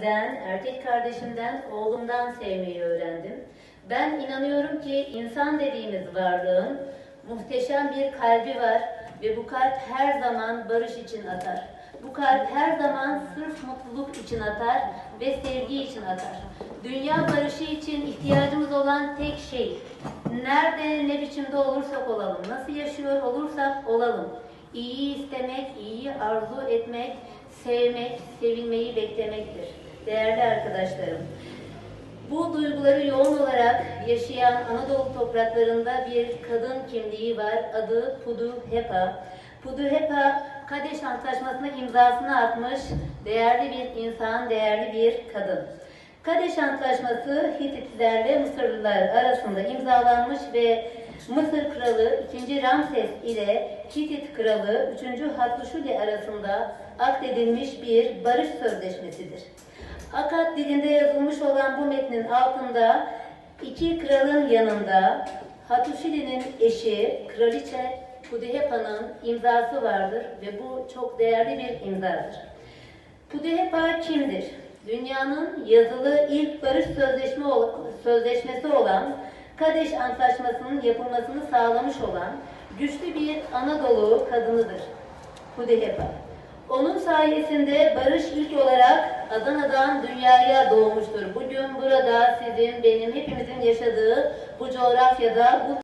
abimden, erkek kardeşimden, oğlumdan sevmeyi öğrendim. Ben inanıyorum ki insan dediğimiz varlığın muhteşem bir kalbi var ve bu kalp her zaman barış için atar. Bu kalp her zaman sırf mutluluk için atar ve sevgi için atar. Dünya barışı için ihtiyacımız olan tek şey, nerede ne biçimde olursak olalım, nasıl yaşıyor olursak olalım, iyiyi istemek, iyiyi arzu etmek, sevmek, sevilmeyi beklemektir. Değerli arkadaşlarım, bu duyguları yoğun olarak yaşayan Anadolu topraklarında bir kadın kimliği var. Adı Pudu Hepa. Pudu Hepa, Kadeş Antlaşması'na imzasını atmış değerli bir insan, değerli bir kadın. Kadeş Antlaşması Hititlerle Mısırlılar arasında imzalanmış ve Mısır Kralı 2. Ramses ile Hitit Kralı 3. Hattuşuli arasında akdedilmiş bir barış sözleşmesidir. Akkad dilinde yazılmış olan bu metnin altında iki kralın yanında Hatuşili'nin eşi Kraliçe Pudihepa'nın imzası vardır ve bu çok değerli bir imzadır. Pudihepa kimdir? Dünyanın yazılı ilk barış sözleşme sözleşmesi olan Kadeş Antlaşması'nın yapılmasını sağlamış olan güçlü bir Anadolu kadınıdır. Pudihepa. Onun sayesinde barış ilk olarak Adana'dan dünyaya doğmuştur. Bugün burada sizin, benim, hepimizin yaşadığı bu coğrafyada bu